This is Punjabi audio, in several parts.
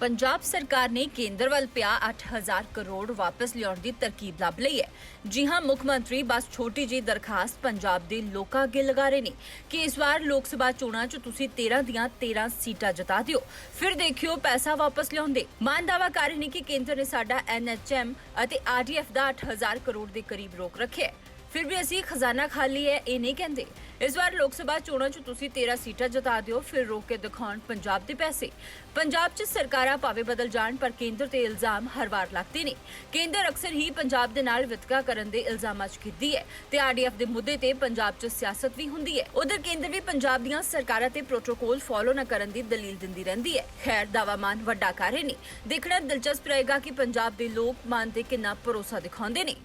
ਪੰਜਾਬ ਸਰਕਾਰ ਨੇ ਕੇਂਦਰ ਵੱਲ ਪਿਆ 8000 ਕਰੋੜ ਵਾਪਸ ਲਿਆਉਣ ਦੀ ਤਰਕੀਬ ਲੱਭ ਲਈ ਹੈ। ਜੀ ਹਾਂ, ਮੁੱਖ ਮੰਤਰੀ ਬਸ ਛੋਟੀ ਜਿਹੀ ਦਰਖਾਸਤ ਪੰਜਾਬ ਦੇ ਲੋਕਾਂ ਅੱਗੇ ਲਗਾ ਰਹੇ ਨੇ ਕਿ ਇਸ ਵਾਰ ਲੋਕ ਸਭਾ ਚੋਣਾਂ 'ਚ ਤੁਸੀਂ 13 ਦੀਆਂ 13 ਸੀਟਾਂ ਜਿਤਾ ਦਿਓ। ਫਿਰ ਦੇਖਿਓ ਪੈਸਾ ਵਾਪਸ ਲਿਆਉਂਦੇ। ਮਾਨ ਦਾਵਾ ਕਰ ਰਹੇ ਨੇ ਕਿ ਕੇਂਦਰ ਨੇ ਸਾਡਾ ਐਨਐਚਐਮ ਅਤੇ ਆਰਡੀਐਫ ਦਾ 8000 ਕਰੋੜ ਦੇ ਕਰੀਬ ਰੋਕ ਰੱਖਿਆ ਫਿਰ ਵੀ ਅਸੀਂ ਖਜ਼ਾਨਾ ਖਾਲੀ ਹੈ ਇਹ ਨਹੀਂ ਕਹਿੰਦੇ। ਇਸ ਵਾਰ ਲੋਕ ਸਭਾ ਚੋਣਾਂ 'ਚ ਤੁਸੀਂ 13 ਸੀਟਾਂ ਜਿਤਾ ਦਿਓ, ਫਿਰ ਰੋਕ ਕੇ ਦਿਖਾਉਣ ਪੰਜਾਬ ਦੇ ਪੈਸੇ। ਪੰਜਾਬ 'ਚ ਸਰਕਾਰਾਂ ਭਾਵੇਂ ਬਦਲ ਜਾਣ, ਪਰ ਕੇਂਦਰ ਤੇ ਇਲਜ਼ਾਮ ਹਰ ਵਾਰ ਲੱਗਦੇ ਨੇ। ਕੇਂਦਰ ਅਕਸਰ ਹੀ ਪੰਜਾਬ ਦੇ ਨਾਲ ਵਿਤਕਰਾ ਕਰਨ ਦੇ ਇਲਜ਼ਾਮਾਂ 'ਚ ਖਿੱਦੀ ਹੈ ਤੇ ਆਰਡੀਐਫ ਦੇ ਮੁੱਦੇ ਤੇ ਪੰਜਾਬ 'ਚ ਸਿਆਸਤ ਵੀ ਹੁੰਦੀ ਹੈ। ਉਧਰ ਕੇਂਦਰ ਵੀ ਪੰਜਾਬ ਦੀਆਂ ਸਰਕਾਰਾਂ ਤੇ ਪ੍ਰੋਟੋਕੋਲ ਫੋਲੋ ਨਾ ਕਰਨ ਦੀ ਦਲੀਲ ਦਿੰਦੀ ਰਹਿੰਦੀ ਹੈ। ਖੈਰ ਦਾਵਾ ਮਾਨ ਵੱਡਾ ਕਰ ਰਹੇ ਨੇ। ਦੇਖਣਾ ਦਿਲਚਸਪ ਰਹੇਗਾ ਕਿ ਪੰਜਾਬ ਦੇ ਲੋਕ ਮਾਨ ਤੇ ਕਿੰਨਾ ਭਰੋਸਾ ਦਿਖਾਉਂਦੇ ਨੇ।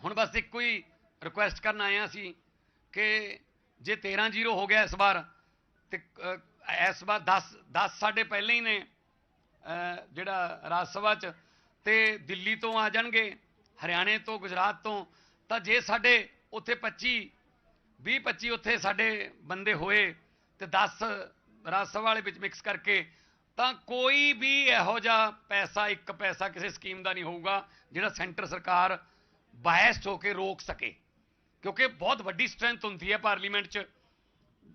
ਹੁਣ ਬਸ ਇੱਕੋ ਹੀ ਰਿਕੁਐਸਟ ਕਰਨ ਆਏ ਹਾਂ ਅਸੀਂ ਕਿ ਜੇ 13 ਜ਼ੀਰੋ ਹੋ ਗਿਆ ਇਸ ਵਾਰ, ਤੇ ਇਸ ਵਾਰ 10 10 ਸਾਡੇ ਪਹਿਲੇ ਹੀ ਨੇ ਜਿਹੜਾ ਰਾਜ ਸਭਾ ਚ, ਤੇ ਦਿੱਲੀ ਤੋਂ ਆ ਜਾਣਗੇ, ਹਰਿਆਣੇ ਤੋਂ, ਗੁਜਰਾਤ ਤੋਂ, ਤਾਂ ਜੇ ਸਾਡੇ ਉੱਥੇ 25 20 25 ਉੱਥੇ ਸਾਡੇ ਬੰਦੇ ਹੋਏ, ਤੇ 10 ਰਾਜ ਸਭਾ ਵਾਲੇ ਵਿੱਚ ਮਿਕਸ ਕਰਕੇ, ਤਾਂ ਕੋਈ ਵੀ ਇਹੋ ਜਿਹਾ ਪੈਸਾ, ਇੱਕ ਪੈਸਾ ਕਿਸੇ ਸਕੀਮ ਦਾ ਨਹੀਂ ਹੋਊਗਾ, ਜਿਹੜਾ ਸੈਂਟਰ ਸਰਕਾਰ ਬਾਇਸਡ ਹੋ ਕੇ ਰੋਕ ਸਕੇ। ਕਿਉਂਕਿ ਬਹੁਤ ਵੱਡੀ ਸਟਰੈਂਥ ਹੁੰਦੀ ਹੈ ਪਾਰਲੀਮੈਂਟ 'ਚ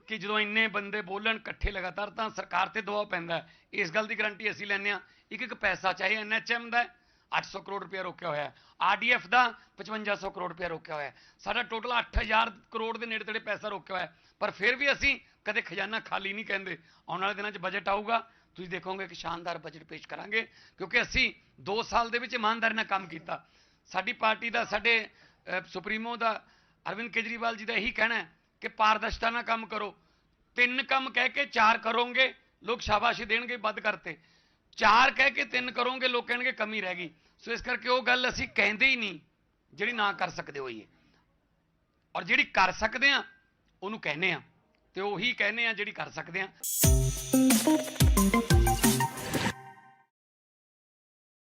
ਕਿ ਜਦੋਂ ਇੰਨੇ ਬੰਦੇ ਬੋਲਣ ਇਕੱਠੇ ਲਗਾਤਾਰ ਤਾਂ ਸਰਕਾਰ ਤੇ ਦਬਾਅ ਪੈਂਦਾ ਇਸ ਗੱਲ ਦੀ ਗਰੰਟੀ ਅਸੀਂ ਲੈਂਦੇ ਹਾਂ। ਇੱਕ ਇੱਕ ਪੈਸਾ ਚਾਹੇ ਐਨਐਚਐਮ ਦਾ ਹੈ, 800 ਕਰੋੜ ਰੁਪਇਆ ਰੋਕਿਆ ਹੋਇਆ ਹੈ। ਆਰਡੀਐਫ ਦਾ 5500 ਕਰੋੜ ਰੁਪਇਆ ਰੋਕਿਆ ਹੋਇਆ ਸਾਡਾ ਟੋਟਲ 8000 ਕਰੋੜ ਦੇ ਨੇੜੇ ਤੇੜੇ ਪੈਸਾ ਰੋਕਿਆ ਹੋਇਆ ਪਰ ਫਿਰ ਵੀ ਅਸੀਂ ਕਦੇ ਖਜ਼ਾਨਾ ਖਾਲੀ ਨਹੀਂ ਕਹਿੰਦੇ। ਆਉਣ ਵਾਲੇ ਦਿਨਾਂ 'ਚ ਬਜਟ ਆਊਗਾ। ਤੁਸੀਂ ਦੇਖੋਗੇ ਕਿ ਸ਼ਾਨਦਾਰ ਬਜਟ ਪੇਸ਼ ਕਰਾਂਗੇ। ਕਿਉਂਕਿ ਅਸੀਂ 2 ਸਾਲ ਦੇ ਵਿੱਚ ਇਮਾਨਦਾਰੀ ਨਾਲ ਕੰਮ ਕੀਤਾ। ਸਾਡੀ ਪਾਰਟੀ ਦਾ ਸਾਡੇ ਸੁਪਰੀਮੋ ਦਾ ਅਰਵਿੰਦ ਕੇਜਰੀਵਾਲ ਜੀ ਦਾ ਇਹੀ ਕਹਿਣਾ ਹੈ ਕਿ ਪਾਰਦਰਸ਼ਤਾ ਨਾਲ ਕੰਮ ਕਰੋ। ਤਿੰਨ ਕੰਮ ਕਹਿ ਕੇ ਚਾਰ ਕਰੋਗੇ, ਲੋਕ ਸ਼ਾਬਾਸ਼ੀ ਦੇਣਗੇ ਵੱਧ ਕਰਤੇ। ਚਾਰ ਕਹਿ ਕੇ ਤਿੰਨ ਕਰੋਗੇ, ਲੋਕ ਕਹਿਣਗੇ ਕਮੀ ਰਹਿ ਗਈ। ਸੋ ਇਸ ਕਰਕੇ ਉਹ ਗੱਲ ਅਸੀਂ ਕਹਿੰਦੇ ਹੀ ਨਹੀਂ, ਜਿਹੜੀ ਨਾ ਕਰ ਸਕਦੇ ਹੋਈਏ। ਔਰ ਜਿਹੜੀ ਕਰ ਸਕਦੇ ਆ, ਉਹਨੂੰ ਕਹਿੰਦੇ ਆ। ਤੇ ਉਹੀ ਕਹਿੰਦੇ ਆ ਜਿਹੜੀ ਕਰ ਸਕਦੇ ਆ।